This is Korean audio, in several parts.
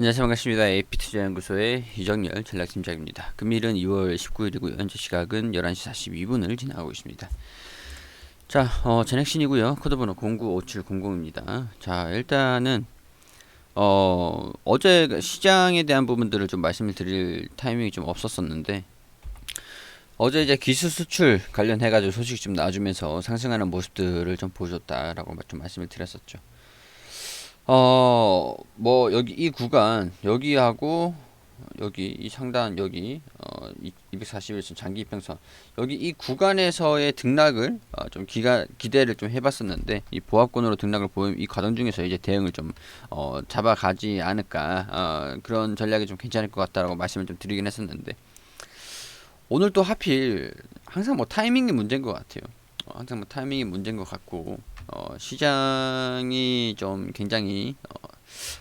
안녕하세요 반갑습니다. AP투자연구소의 이정열 전략팀장입니다. 금일은 2월 19일이고요. 현재 시각은 11시 42분을 지나고 있습니다. 자, 어, 전액신이고요. 코드번호 095700입니다. 자, 일단은 어, 어제 그 시장에 대한 부분들을 좀 말씀을 드릴 타이밍이 좀 없었었는데 어제 이제 기술 수출 관련해 가지고 소식이 좀 나와주면서 상승하는 모습들을 좀 보여줬다라고 좀 말씀을 드렸었죠. 어, 뭐, 여기 이 구간, 여기하고, 여기, 이 상단, 여기, 어, 241선 장기 이평선. 여기 이 구간에서의 등락을, 어, 좀 기가, 기대를 좀 해봤었는데, 이 보합권으로 등락을 보이면 이 과정 중에서 이제 대응을 좀, 어, 잡아가지 않을까, 어, 그런 전략이 좀 괜찮을 것 같다라고 말씀을 좀 드리긴 했었는데, 오늘 또 하필, 항상 뭐 타이밍이 문제인 것 같아요. 어, 항상 뭐 타이밍이 문제인 것 같고, 어, 시장이 좀 굉장히 어,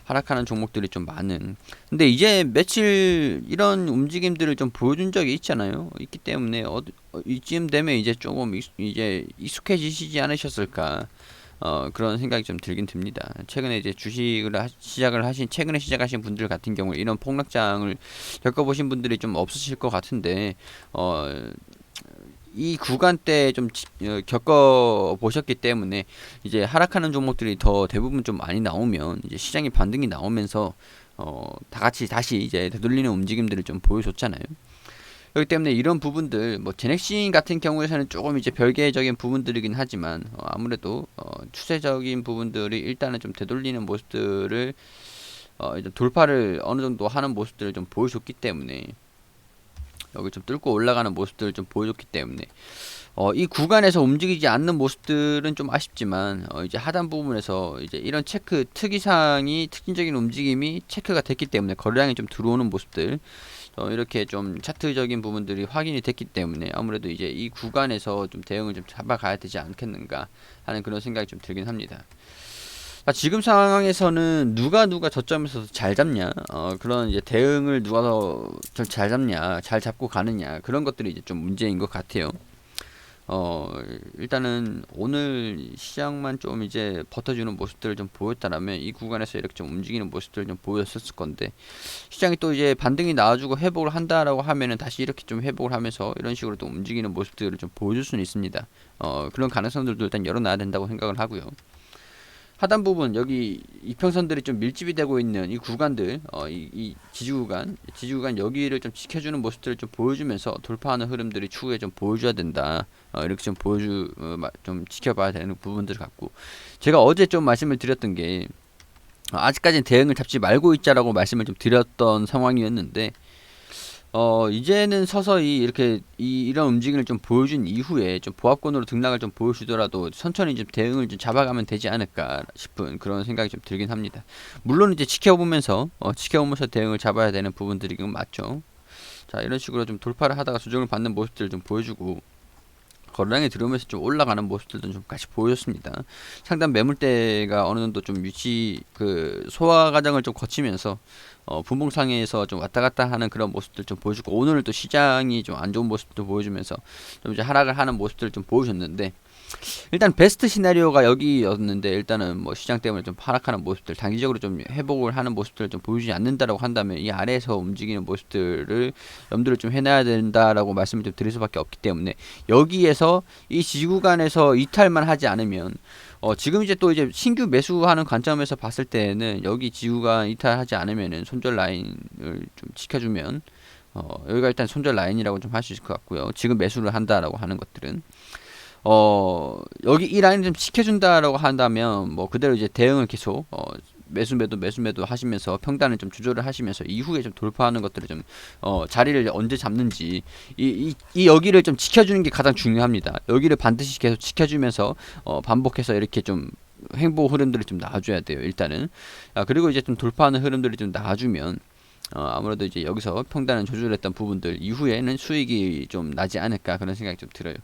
하락하는 종목들이 좀 많은. 근데 이제 며칠 이런 움직임들을 좀 보여준 적이 있잖아요. 있기 때문에 어, 어, 이쯤 되면 이제 조금 익, 이제 익숙해지시지 않으셨을까. 어, 그런 생각이 좀 들긴 듭니다. 최근에 이제 주식을 하, 시작을 하신, 최근에 시작하신 분들 같은 경우에 이런 폭락장을 겪어보신 분들이 좀 없으실 것 같은데, 어, 이 구간 때 좀 겪어 보셨기 때문에 이제 하락하는 종목들이 더 대부분 좀 많이 나오면 이제 시장의 반등이 나오면서 어, 다 같이 다시 이제 되돌리는 움직임들을 좀 보여줬잖아요. 그렇기 때문에 이런 부분들 뭐 제넥신 같은 경우에서는 조금 이제 별개적인 부분들이긴 하지만 어, 아무래도 어, 추세적인 부분들이 일단은 좀 되돌리는 모습들을 어, 이제 돌파를 어느 정도 하는 모습들을 좀 보여줬기 때문에 여기 좀 뚫고 올라가는 모습들을 좀 보여줬기 때문에 어, 이 구간에서 움직이지 않는 모습들은 좀 아쉽지만 어, 이제 하단 부분에서 이제 이런 체크 특이사항이 특징적인 움직임이 체크가 됐기 때문에 거래량이 좀 들어오는 모습들 어, 이렇게 좀 차트적인 부분들이 확인이 됐기 때문에 아무래도 이제 이 구간에서 좀 대응을 좀 잡아가야 되지 않겠는가 하는 그런 생각이 좀 들긴 합니다. 아, 지금 상황에서는 누가 누가 저점에서 잘 잡냐, 어, 그런 이제 대응을 누가 더 잘 잡냐, 잘 잡고 가느냐 그런 것들이 이제 좀 문제인 것 같아요. 어, 일단은 오늘 시장만 좀 이제 버텨주는 모습들을 좀 보였다라면 이 구간에서 이렇게 좀 움직이는 모습들을 좀 보였었을 건데 시장이 또 이제 반등이 나와주고 회복을 한다라고 하면은 다시 이렇게 좀 회복을 하면서 이런 식으로 또 움직이는 모습들을 좀 보여줄 수는 있습니다. 어, 그런 가능성들도 일단 열어놔야 된다고 생각을 하고요. 하단 부분 여기 이평선들이 좀 밀집이 되고 있는 이 구간들 어, 이, 이 지지 구간 지지 구간 여기를 좀 지켜주는 모습들을 좀 보여주면서 돌파하는 흐름들이 추후에 좀 보여줘야 된다. 어, 이렇게 좀 보여주 어, 좀 지켜봐야 되는 부분들 같고. 제가 어제 좀 말씀을 드렸던 게 어, 아직까지는 대응을 잡지 말고 있자라고 말씀을 좀 드렸던 상황이었는데 어 이제는 서서히 이렇게 이, 이런 움직임을 좀 보여준 이후에 좀 보합권으로 등락을 좀 보여주더라도 천천히 좀 대응을 좀 잡아가면 되지 않을까 싶은 그런 생각이 좀 들긴 합니다. 물론 이제 지켜보면서 어, 지켜보면서 대응을 잡아야 되는 부분들이 건 맞죠. 자 이런 식으로 좀 돌파를 하다가 조정을 받는 모습들을 좀 보여주고 거래량이 들어오면서 좀 올라가는 모습들도 좀 같이 보였습니다. 상단 매물대가 어느 정도 좀 위치 그 소화 과정을 좀 거치면서 어, 분봉상에서 좀 왔다 갔다 하는 그런 모습들 좀 보여주고 오늘은 또 시장이 좀 안 좋은 모습도 보여주면서 좀 이제 하락을 하는 모습들을 좀 보여줬는데 일단 베스트 시나리오가 여기였는데 일단은 뭐 시장 때문에 좀 하락하는 모습들 단기적으로 좀 회복을 하는 모습들을 좀 보여주지 않는다라고 한다면 이 아래에서 움직이는 모습들을 염두를 좀 해놔야 된다라고 말씀을 좀 드릴 수밖에 없기 때문에 여기에서 이 지구간에서 이탈만 하지 않으면 어, 지금 이제 또 이제 신규 매수하는 관점에서 봤을 때는 여기 지구가 이탈하지 않으면은 손절 라인을 좀 지켜주면 어, 여기가 일단 손절 라인이라고 좀 할 수 있을 것 같고요. 지금 매수를 한다라고 하는 것들은 어, 여기 이 라인을 좀 지켜준다라고 한다면 뭐 그대로 이제 대응을 계속 어, 매수 매도 매수 매도 하시면서 평단을 좀 조절을 하시면서 이후에 좀 돌파하는 것들을 좀 어, 자리를 언제 잡는지 이, 이, 이 여기를 좀 지켜주는 게 가장 중요합니다. 여기를 반드시 계속 지켜주면서 어, 반복해서 이렇게 좀 행보 흐름들을 좀 놔줘야 돼요. 일단은 아, 그리고 이제 좀 돌파하는 흐름들이 좀 놔주면 어, 아무래도 이제 여기서 평단을 조절했던 부분들 이후에는 수익이 좀 나지 않을까 그런 생각이 좀 들어요.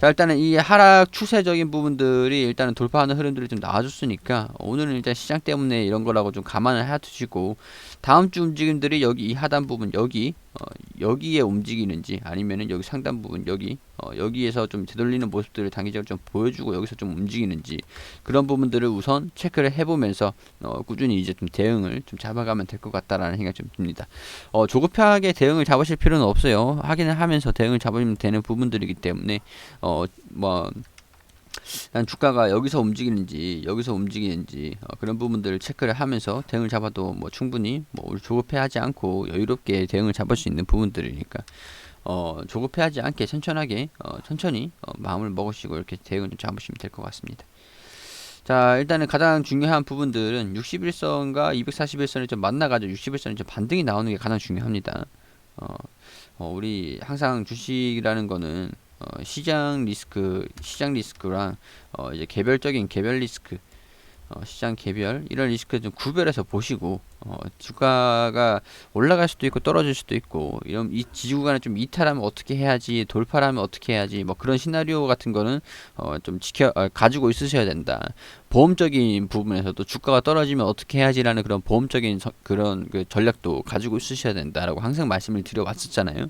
자 일단은 이 하락 추세적인 부분들이 일단은 돌파하는 흐름들이 좀 나와줬으니까 오늘은 일단 시장 때문에 이런 거라고 좀 감안을 해두시고 다음 주 움직임들이 여기 이 하단 부분 여기 어, 여기에 움직이는지 아니면은 여기 상단 부분 여기 어, 여기에서 좀 되돌리는 모습들을 단기적으로 좀 보여주고 여기서 좀 움직이는지 그런 부분들을 우선 체크를 해보면서 어, 꾸준히 이제 좀 대응을 좀 잡아가면 될 것 같다라는 생각이 좀 듭니다. 어, 조급하게 대응을 잡으실 필요는 없어요. 확인을 하면서 대응을 잡으면 되는 부분들이기 때문에 어, 뭐 난 주가가 여기서 움직이는지 여기서 움직이는지 어, 그런 부분들을 체크를 하면서 대응을 잡아도 뭐 충분히 뭐 조급해하지 않고 여유롭게 대응을 잡을 수 있는 부분들이니까 어, 조급해하지 않게 천천하게 어, 천천히 어, 마음을 먹으시고 이렇게 대응을 좀 잡으시면 될 것 같습니다. 자 일단은 가장 중요한 부분들은 61선과 241선을 좀 만나가지고 61선이 좀 반등이 나오는 게 가장 중요합니다. 어, 어, 우리 항상 주식이라는 거는 어, 시장 리스크, 시장 리스크랑 어, 이제 개별적인 개별 리스크, 어, 시장 개별 이런 리스크 좀 구별해서 보시고 어, 주가가 올라갈 수도 있고 떨어질 수도 있고 이런 이 지구간에 좀 이탈하면 어떻게 해야지 돌파하면 어떻게 해야지 뭐 그런 시나리오 같은 거는 어, 좀 지켜 어, 가지고 있으셔야 된다. 보험적인 부분에서도 주가가 떨어지면 어떻게 해야지라는 그런 보험적인 서, 그런 그 전략도 가지고 있으셔야 된다라고 항상 말씀을 드려왔었잖아요.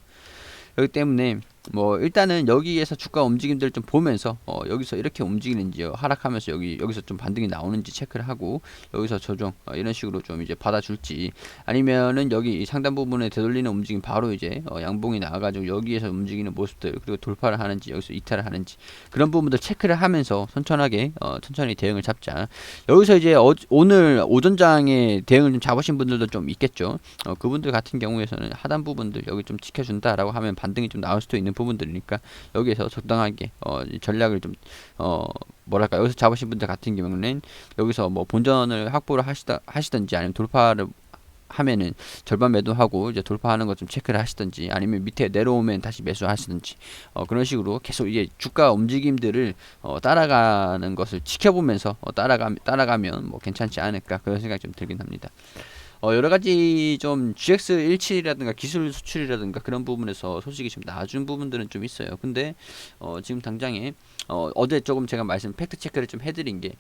그렇기 때문에 뭐 일단은 여기에서 주가 움직임들을 좀 보면서 어 여기서 이렇게 움직이는지요 하락하면서 여기 여기서 좀 반등이 나오는지 체크를 하고 여기서 조정 어 이런 식으로 좀 이제 받아줄지 아니면은 여기 상단 부분에 되돌리는 움직임 바로 이제 어 양봉이 나와가지고 여기에서 움직이는 모습들 그리고 돌파를 하는지 여기서 이탈을 하는지 그런 부분들 체크를 하면서 천천하게 어 천천히 대응을 잡자. 여기서 이제 어 오늘 오전장에 대응을 좀 잡으신 분들도 좀 있겠죠. 어 그분들 같은 경우에서는 하단 부분들 여기 좀 지켜준다라고 하면 반등이 좀 나올 수도 있는 부분들이니까 여기에서 적당하게 어, 전략을 좀 어, 뭐랄까 여기서 잡으신 분들 같은 경우는 여기서 뭐 본전을 확보를 하시다 하시든지 아니면 돌파를 하면은 절반 매도하고 이제 돌파하는 것 좀 체크를 하시든지 아니면 밑에 내려오면 다시 매수하시든지 어, 그런 식으로 계속 이제 주가 움직임들을 어, 따라가는 것을 지켜보면서 어, 따라가 따라가면 뭐 괜찮지 않을까 그런 생각이 좀 들긴 합니다. 어, 여러 가지 좀 GX17이라든가 기술 수출이라든가 그런 부분에서 소식이 좀 나아준 부분들은 좀 있어요. 근데 어, 지금 당장에 어, 어제 조금 제가 말씀 팩트 체크를 좀 해드린 게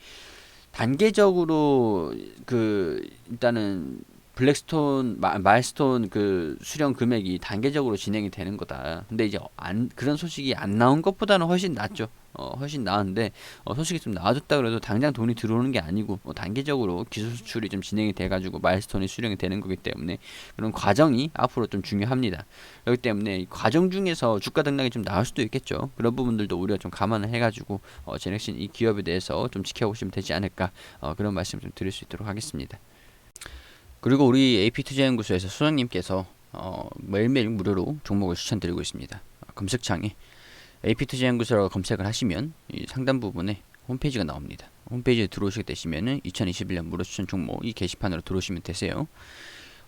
단계적으로 그 일단은 블랙스톤 마, 마일스톤 그 수령 금액이 단계적으로 진행이 되는 거다. 근데 이제 안 그런 소식이 안 나온 것보다는 훨씬 낫죠. 어, 훨씬 나은데 어, 소식이 좀 나아졌다 그래도 당장 돈이 들어오는 게 아니고 어, 단계적으로 기술 수출이 좀 진행이 돼가지고 마일스톤이 수령이 되는 거기 때문에 그런 과정이 앞으로 좀 중요합니다. 그렇기 때문에 이 과정 중에서 주가 등락이 좀 나올 수도 있겠죠. 그런 부분들도 우리가 좀 감안을 해가지고 어, 제넥신 이 기업에 대해서 좀 지켜보시면 되지 않을까 어, 그런 말씀 좀 드릴 수 있도록 하겠습니다. 그리고 우리 AP투자연구소에서 소장님께서 어, 매일매일 무료로 종목을 추천드리고 있습니다. 검색창에 AP투자연구소라고 검색을 하시면 이 상단 부분에 홈페이지가 나옵니다. 홈페이지에 들어오시게 되시면은 2021년 무료 추천 종목 이 게시판으로 들어오시면 되세요.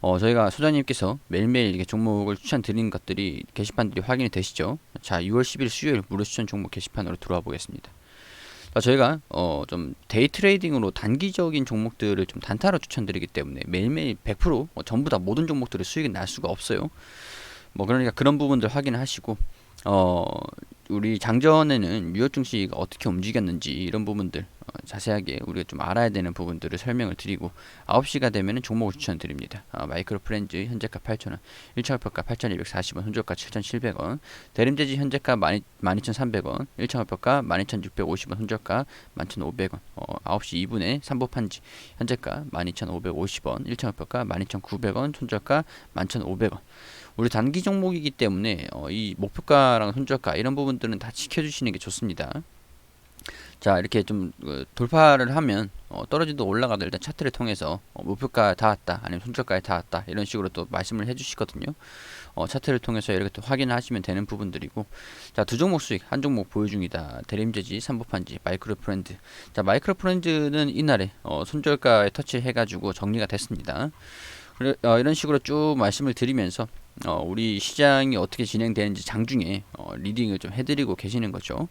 어, 저희가 소장님께서 매일매일 이렇게 종목을 추천드리는 것들이 게시판들이 확인이 되시죠? 자, 6월 10일 수요일 무료 추천 종목 게시판으로 들어와 보겠습니다. 자, 저희가 어, 좀 데이 트레이딩으로 단기적인 종목들을 좀 단타로 추천드리기 때문에 매일매일 100% 어, 전부 다 모든 종목들의 수익이 날 수가 없어요. 뭐 그러니까 그런 부분들 확인하시고 어, 우리 장전에는 유효 증시가 어떻게 움직였는지 이런 부분들 어, 자세하게 우리가 좀 알아야 되는 부분들을 설명을 드리고 9시가 되면은 종목을 추천드립니다. 어, 마이크로 프렌즈 현재가 8,000원, 1차원표가 8,240원, 손절가 7,700원, 대림재지 현재가 12,300원, 1차원표가 12,650원, 손절가 11,500원, 어, 9시 2분에 삼보판지 현재가 12,550원, 1차원표가 12,900원, 손절가 11,500원. 우리 단기 종목이기 때문에 어, 이 목표가랑 손절가 이런 부분들은 다 지켜주시는 게 좋습니다. 자 이렇게 좀 어, 돌파를 하면 어, 떨어지도 올라가도 일단 차트를 통해서 어, 목표가 닿았다 아니면 손절가에 닿았다 이런 식으로 또 말씀을 해주시거든요. 어, 차트를 통해서 이렇게 또 확인을 하시면 되는 부분들이고 자두 종목 수익 한 종목 보유 중이다 대림재지 삼보판지 마이크로 프렌드 자 마이크로 프렌드는 이날에 어, 손절가에 터치해 가지고 정리가 됐습니다. 그래, 어, 이런 식으로 쭉 말씀을 드리면서 어, 우리 시장이 어떻게 진행되는지 장중에 어, 리딩을 좀 해드리고 계시는 거죠.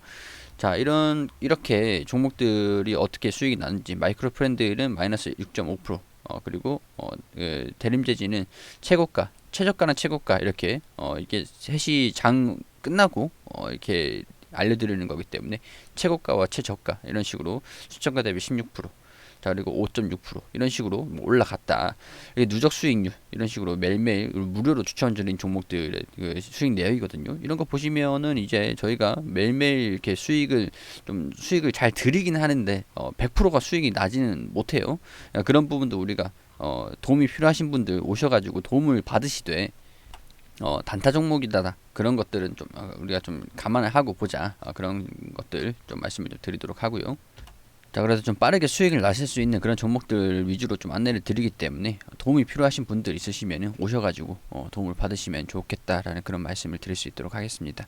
자, 이런 이렇게 종목들이 어떻게 수익이 나는지 마이크로 프렌드는 마이너스 6.5%, 어, 그리고 어, 그 대림재지는 최고가, 최저가나 최고가 이렇게 어, 이게 셋이 장 끝나고 어, 이렇게 알려드리는 거기 때문에 최고가와 최저가 이런 식으로 수천가 대비 16%. 자 그리고 5.6% 이런 식으로 뭐 올라갔다. 이게 누적 수익률 이런 식으로 매일매일 무료로 추천드린 종목들의 그 수익 내역이거든요. 이런 거 보시면은 이제 저희가 매일매일 이렇게 수익을 좀 수익을 잘 드리긴 하는데 어, 100%가 수익이 나지는 못해요. 야, 그런 부분도 우리가 어, 도움이 필요하신 분들 오셔가지고 도움을 받으시되 어, 단타 종목이다 그런 것들은 좀 어, 우리가 좀 감안을 하고 보자 어, 그런 것들 좀 말씀을 좀 드리도록 하고요. 자 그래서 좀 빠르게 수익을 나실 수 있는 그런 종목들 위주로 좀 안내를 드리기 때문에 도움이 필요하신 분들 있으시면 오셔가지고 어, 도움을 받으시면 좋겠다라는 그런 말씀을 드릴 수 있도록 하겠습니다.